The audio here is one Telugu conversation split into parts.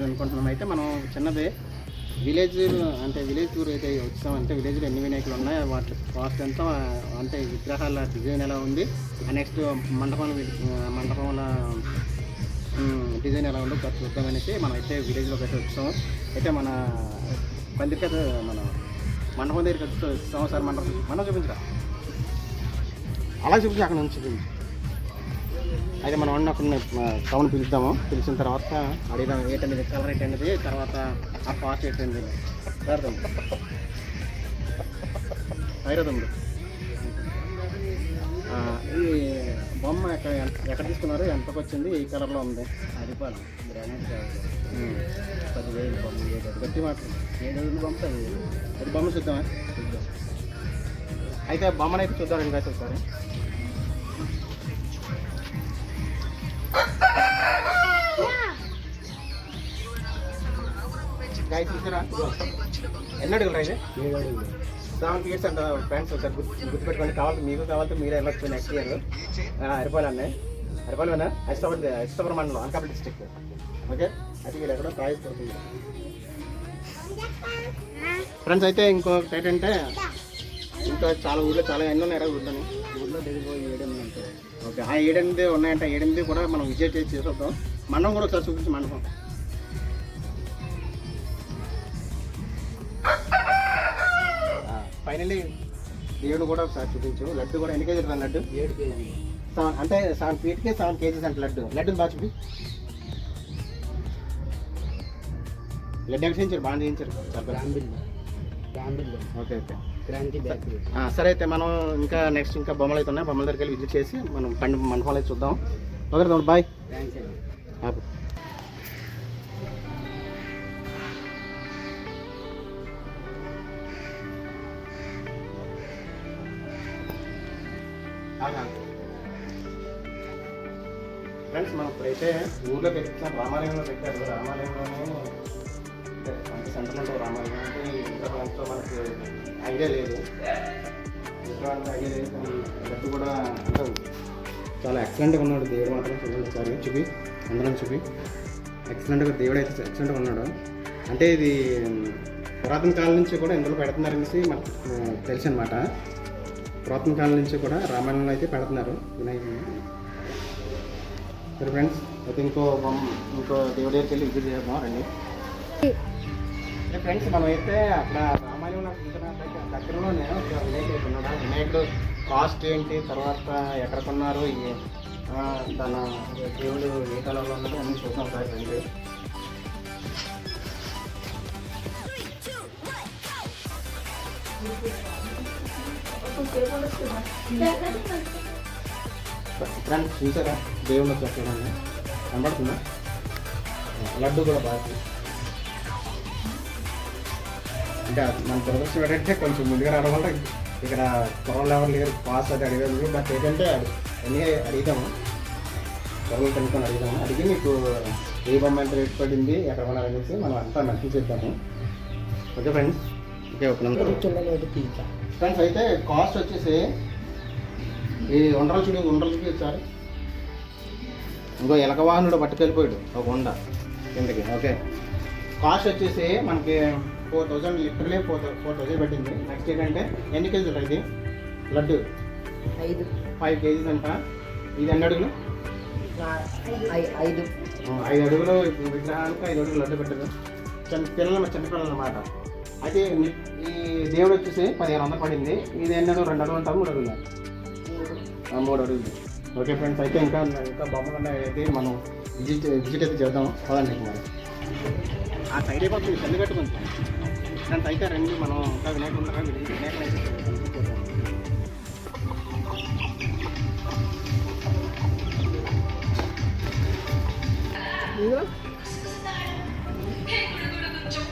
చూపిద్దాం అనుకుంటున్నాం. అయితే మనం చిన్నది విలేజ్ అంటే విలేజ్ టూర్ అయితే వచ్చామంటే విలేజ్లో ఎన్ని వినాయకులు ఉన్నాయి వాటి కాస్ట్ ఎంత అంటే విగ్రహాల డిజైన్ ఎలా ఉంది? నెక్స్ట్ మండపం మండపంలో డిజైన్ ఎలా ఉందో ఒకసారి చూద్దాం అనేసి మనం అయితే విలేజ్లోకి అయితే వచ్చాము అయితే మన పందిరిక మన మండపం దగ్గరికి వచ్చి వచ్చాం సార్ మండపం మనం చూపించరా? అలా చూపించి అక్కడ నుంచి చూపించు. అయితే మనం అన్న కొన్ని టౌన్ పిలుద్దాము. పిలిచిన తర్వాత అడిగిదాం ఏంటనేది కలర్ ఏంటనేది తర్వాత ఆ కాస్ట్ ఏంటనేది సార్ తమ్ముడు ఐరో తమ్ముడు ఆ, ఈ బొమ్మ ఎక్కడ ఎక్కడ తీసుకున్నారు? ఎంతకు వచ్చింది? ఏ కలర్లో ఉంది. అది కూడా గ్రానైట్. పదివేలు బొమ్మ ఏడు గట్టి మాత్రం ఏడు వేలు బొమ్మ అది బొమ్మ చూద్దామా? చూద్దాం. అయితే బొమ్మను అయితే చూద్దాం ఇంకా ఒకసారి గాయ చూసారా? ఎన్ని అడుగులు రైతే సెవెన్ ఇయర్స్ అంట ఫ్రెండ్స్ ఒకసారి గుర్తు గుర్తుపెట్టుకోండి. కావాలి మీకు కావాలంటే మీరే వెళ్ళొచ్చు నెక్స్ట్ ఇయర్ అరిపాలు అన్నాయి అరిపాలు అన్నా మండలం అనకాపల్లి డిస్ట్రిక్ట్ ఓకే? అయితే వీళ్ళు ఎక్కడో ప్రైజ్ పడుతుంది ఫ్రెండ్స్ అయితే ఇంకొకటి ఏంటంటే ఇంకా చాలా ఊళ్ళో చాలా ఎన్ని ఉన్నాయి ఊళ్ళోని ఊళ్ళో దగ్గర ఏడెనిమిది ఉంటాయి. ఓకే. ఆ ఏడెనిమిది ఉన్నాయంటే. ఏడెనిమిది కూడా మనం విజిట్ చేసి చేసేద్దాం. మనం కూడా ఒకసారి చూపించి మండపం. ఫైనల్లీ దేవుడు కూడా ఒకసారి చూపించు. లడ్డు కూడా ఎన్ని కేజీలు రా లడ్డు? ఏడు కేజీ సెవెన్ అంటే సెవెన్ ఫీట్కి సెవెన్ కేజీస్ అంటే లడ్డు. లడ్డుని బాగా చూపి. లడ్డు ఎక్కడ చేయించారు? బాగా చేయించారు. Okay okay. సరే అయితే మనం ఇంకా నెక్స్ట్ ఇంకా బొమ్మలు అయితే ఉన్నాయి. బొమ్మల దగ్గరికి వెళ్ళి విజిట్ చేసి మనం పండు మండపాలు అయితే చూద్దాం. Okay bye. థ్యాంక్స్ ఫ్రెండ్స్ మనం ఇప్పుడైతే ఊర్లో పెట్టిన రామాలయంలో పెట్టారు. రామాలయంలోనే అంటే అంటే రామాలయం అంటే ఇంకా మనకి ఐడియా లేదు. ఇంకా అంత ఐడియా లేదు కానీ కూడా అంటే చాలా ఎక్సలెంట్గా ఉన్నాడు. దేవుడు మాత్రం చూడండి సార్ చూపి. అందరం చూపి. ఎక్సలెంట్గా దేవుడు అయితే ఎక్సలెంట్గా ఉన్నాడు. అంటే ఇది పురాతన కాలం నుంచి కూడా ఇందులో పెడుతున్నారనేసి మనకు తెలుసు అనమాట పురాతన కాలం నుంచి కూడా రామాయణంలో అయితే పెడుతున్నారు వినాయకుడిని సరే ఫ్రెండ్స్ అయితే ఇంకో ఇంకో దేవుడి దగ్గరికి వెళ్ళి విజిట్ చేద్దాం రండి. ఫ్రెండ్స్ మనం అయితే అక్కడ రామాయణంలో దగ్గరలోనే వినాయకుడు ఉన్నాడు. వినాయకుడు కాస్ట్ ఏంటి తర్వాత ఎక్కడ కొన్నారు తన దేవుడు ఏ కాలంలో ఉన్నది అన్ని చూద్దాం సార్ రండి. Thank you. చిత్రాన్ని చూసారా? దేవుడు వచ్చి చూడండి కనబడుతుందా లడ్డు కూడా బాగా అంటే మన దురదృష్టం ఏంటంటే కొంచెం ముందుగా రావడం వల్ల ఇక్కడ పొరలు ఎవరు లేరు పాస్ అది అడిగారు బట్ ఏంటంటే అన్నీ అడిగాము. పొరలు కనుక్కొని అడిగాము. అడిగి మీకు ఏ బొమ్మ ఎంత రేట్ పడింది ఎక్కడ కొనాలనేసి మనం అంతా నచ్చి చేద్దాము. ఓకే ఫ్రెండ్స్ ఓకే ఒక నిమిషం. చూడలేదు తీసా ఫ్రెండ్స్ అయితే కాస్ట్ వచ్చేసి ఈ ఉండలు చూడు ఉండలు ఒకసారి ఇంకో ఎలక వాహనుడు పట్టుకెళ్ళిపోయాడు ఒక ఉండ కిందకి ఓకే కాస్ట్ వచ్చేసి మనకి four thousand literally four four thousand పట్టింది. నెక్స్ట్ ఏంటంటే ఎన్ని కేజీలు ఇది? లడ్డు. ఐదు. ఫైవ్ కేజీస్ అంట ఇది ఎన్ని అడుగులు? ఐదు. ఐదు అడుగులు విగ్రహానికి ఐదు అడుగులు లడ్డు పెట్టారు చిన్న పిల్లలు చిన్న పిల్లలు అన్నమాట. అయితే ఈ దేవుడు వచ్చేసి పదిహేను వందలు పడింది. ఇది ఎన్ని అడుగులు? రెండు అడుగులు ఉంటారు మూడు అడుగులు? మూడు అడుగులు. ఓకే ఫ్రెండ్స్ అయితే ఇంకా ఇంకా బొమ్మలు ఉన్నాయి అయితే మనం విజిట్ విజిట్ అయితే చేద్దాం. పదండి మరి. ఆ సైడ్ అయిపోతుంది చెల్లి కట్టుకుంది. ఫ్రెండ్స్ అయితే రండి మనం ఇంకా వినాయకుడు ఉండగా వినాయకుడు అయితే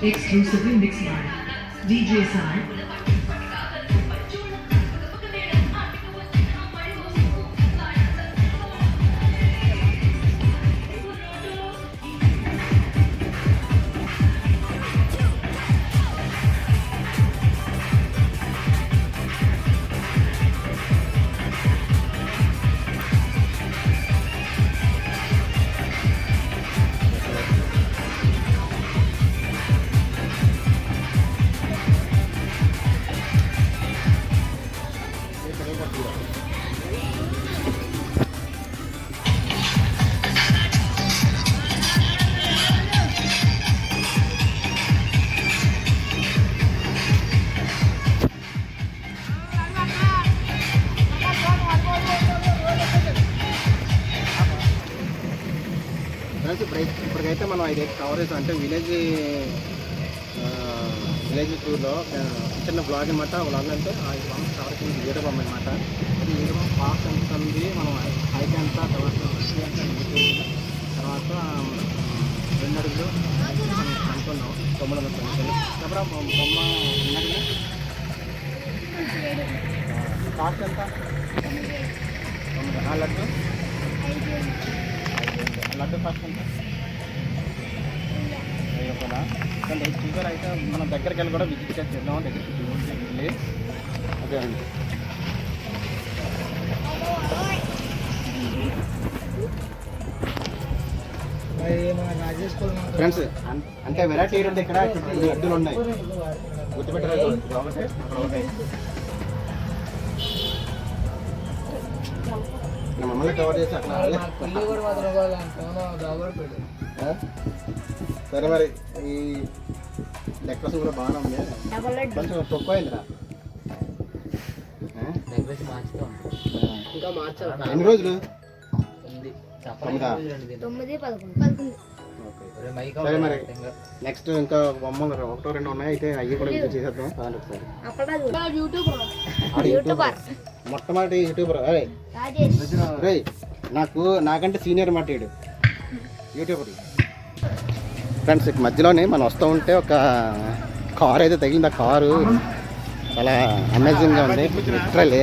Exclusively mixed by DJ Sai. ఇప్పటికైతే మనం ఇది కవరేజ్ అంటే విలేజ్ విలేజ్ టూర్లో చిన్న బ్లాగ్ అనమాట వాళ్ళు అంటే ఆ బొమ్మ కవర్ చేసిన ఏడు బొమ్మ అనమాట అది ఏడు బొమ్మ పాస్ ఎంత ఉంది. మనం హైట్ ఎంత తర్వాత తర్వాత రెండు అడుగులు మనం అనుకున్నాం తొమ్మిది వందల తొమ్మిది అప్పుడు ఆ బొమ్మ బొమ్మ ఎన్ని కాస్ట్ ఎంత తొమ్మిది ఆ లడ్డు లడ్డు కాస్ట్ ఎంత వెయ్యి రూపాయలా చూసారు అయితే మనం దగ్గరికి వెళ్ళి కూడా విజిట్ చేద్దాం దగ్గరికి వెళ్ళి అదే అండి. ఫ్రెండ్స్ అంటే వెరైటీ ఏంటంటే ఇక్కడ లడ్డూలు ఉన్నాయి. గుర్తుపెట్టారు ఒకటి అక్కడ మమ్మల్ని కవర్ చేసి ఆ? సరే మరి ఈ డెకరేషన్ కూడా బాగానే ఉంది. కొంచెం తక్కువ అయిందిరా. ఎన్ని రోజులు? సరే మరి. ఇంకా. నెక్స్ట్ ఇంకా బొమ్మలు ఒకటో రెండు ఉన్నాయి అయితే అవి కూడా చేసేద్దాం పదండి ఒకసారి మొట్టమొదటి యూట్యూబర్. రే. నాకు నాకంటే సీనియర్ మాట యూట్యూబర్. ఫ్రెండ్స్ ఇక మధ్యలోనే మనం వస్తూ ఉంటే ఒక కారు అయితే తగిలింది. ఆ కారు చాలా అమేజింగ్గా ఉంది. లిటరలీ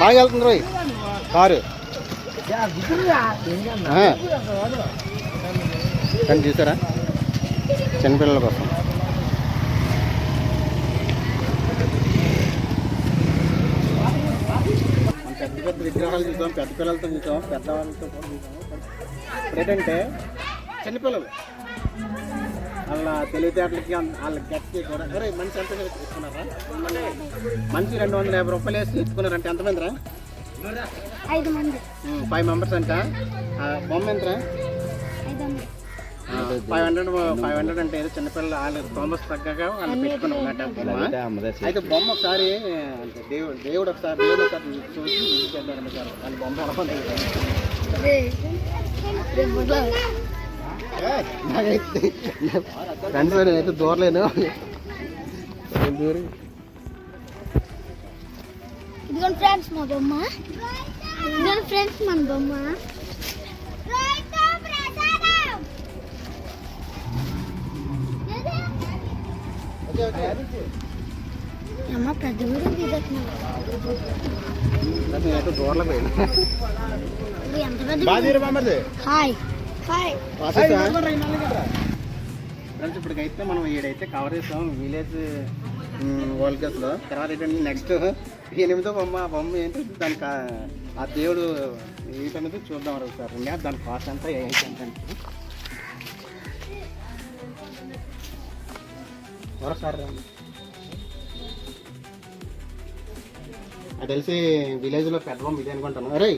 బాగా వెళ్తుంది రోయ్. కారు. కానీ చూసారా? చిన్నపిల్లల కోసం. పెద్ద పెద్ద విగ్రహాలు చూసాం పెద్ద పిల్లలతో చూసాం పెద్దవాళ్ళతో కూడా చూసాం ఏంటంటే చిన్నపిల్లలు. వాళ్ళ తెలివితేటలకి వాళ్ళ గట్టికి కూడా అరే మనిషి ఎంత ఇచ్చుకున్నారా మనిషి రెండు వందల యాభై రూపాయలు వేసి ఇచ్చుకున్నారంటే ఎంతమంది రా ఐదు మంది. ఫైవ్ మెంబర్స్ అంట. బొమ్మ ఎంతరా? మంది ఫైవ్ హండ్రెడ్ ఫైవ్ హండ్రెడ్ అంటే ఏదో చిన్నపిల్లలు వాళ్ళు తొంభై తగ్గగా వాళ్ళు పెట్టుకున్నాం. అయితే బొమ్మ ఒకసారి దేవుడు దేవుడు ఒకసారి దేవుడు ఒకసారి చూసి వాళ్ళ బొమ్మ ఎలా ఫ్రెండ్స్ నేనైతే దూరలేను ఏం ఇదిగోండి ఫ్రెండ్స్ మా బొమ్మ ఇదిగోండి ఫ్రెండ్స్ మన బొమ్మ అమ్మ పెద్ద కూడా హాయ్. హాయ్. ఫ్రెండ్స్ ఇప్పటికైతే మనం ఈడైతే కవర్ చేస్తాం విలేజ్ వరల్డ్ కప్లో తర్వాత ఏంటంటే నెక్స్ట్ ఎనిమిదో బొమ్మ ఆ బొమ్మ ఏంటి? దానికి ఆ- దేవుడు ఏంటనేది చూద్దాం ఇంకా దాని కాస్ట్ అంతా ఏంటంటే మరోసారి రండి. నాకు తెలిసి విలేజ్లో పెద్ద బొమ్మ ఇది అనుకుంటాను. అరే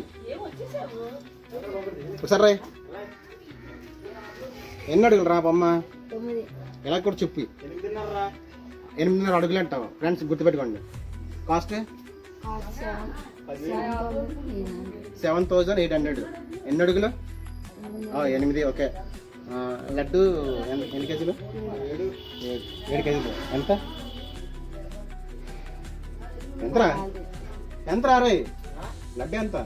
ఒకసారి రే. ఎన్ని అడుగులు రా బొమ్మ? ఎలా కూడా చెప్పి. ఎనిమిదిన్నర అడుగులు అంటావు. ఫ్రెండ్స్ గుర్తుపెట్టుకోండి. Cost seven thousand eight hundred ఎన్ని అడుగులు? ఎనిమిది. ఓకే. లడ్డు ఎన్ని కేజీలు? ఏడు. కేజీలు. ఎంత? ఎంతరా ఎంతరా రే లడ్డు ఎంత?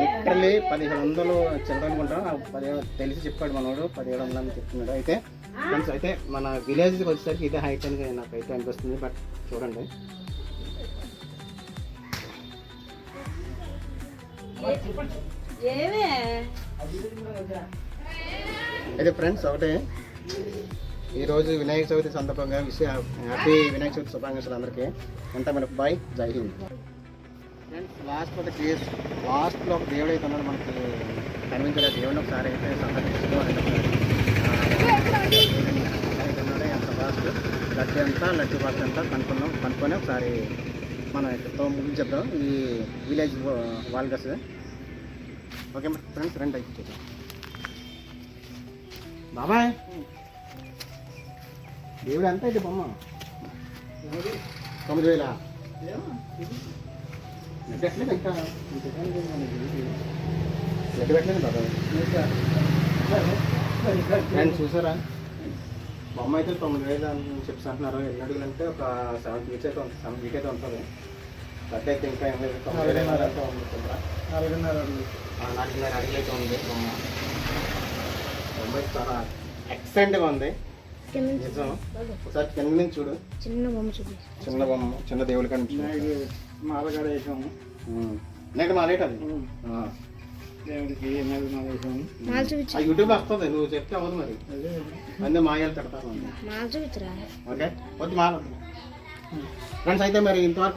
లిటరలీ పదిహేడు వందలు చిల్లర అనుకుంటాం ఆ పదిహేడు తెలిసి చెప్పాడు మనోడు. పదిహేడు వందలు అని చెప్తున్నాడు. అయితే ఫ్రెండ్స్ అయితే మన విలేజ్కి వచ్చేసరికి ఇదే హైట్ అని నాకైతే అనిపిస్తుంది. బట్ చూడండి. అయితే ఫ్రెండ్స్ ఒకటే. ఈరోజు వినాయక చవితి సందర్భంగా విషయ హ్యాపీ వినాయక చవితి శుభాకాంక్షలు అందరికీ. ఎంత మనకు బాయ్ జై హింద్. ఫ్రెండ్స్ లాస్ట్ ఒక కేస్ లాస్ట్లో ఒక దేవుడు అయితే ఉన్నాడు మనకి కనిపించలేదు. దేవుడిని ఒకసారి అయితే సందర్శిస్తున్నాడు ఎంత లాస్ట్ లడ్డు ఎంత లడ్డు బాక్స్ ఎంత కనుక్కున్నాం. కనుక్కొని ఒకసారి మనం ఇక్కడతో చెప్తాం ఈ విలేజ్ వాల్గస్. ఓకే మరి ఫ్రెండ్స్ రెండు అయితే బాబాయ్. దేవుడు ఎంత అయితే బొమ్మ తొమ్మిది వేల? పెట్టలేదు ఇంకా పెట్టలేదు చూసారా? బొమ్మ అయితే తొమ్మిది వేలు అని చెప్పి అంటున్నారు ఎన్ని అడుగులు అంటే ఒక సెవెన్ ఫీట్స్ అయితే ఉంటుంది సెవెన్ ఫీట్ అయితే ఉంటుంది. పెద్ద అయితే ఇంకా ఏం లేదు. తొమ్మిది వేలు అయితే కింద. ఆ, నాలుగున్నర అడుగులు అయితే ఉంది బొమ్మ. బొమ్మ అయితే చాలా ఎక్సలెంట్గా ఉంది. ఒకసారి కింద నుంచి చూడు. చిన్న బొమ్మ చూపి చిన్న బొమ్మ చిన్న దేవుడి కనిపిస్తుంది మాలగాడ వేసాము. నెట్ మాలేట అది ఆ. దేవుడికి మాల వేసాము ఆ యూట్యూబ్ వస్తుంది నువ్వు చెప్తే అవ్వదు మరి. అన్నీ మాయాలు తిడతారు మాల చూపించరా. ఓకే? వద్దు మాల. ఫ్రెండ్స్ అయితే మరి ఇంతవరకు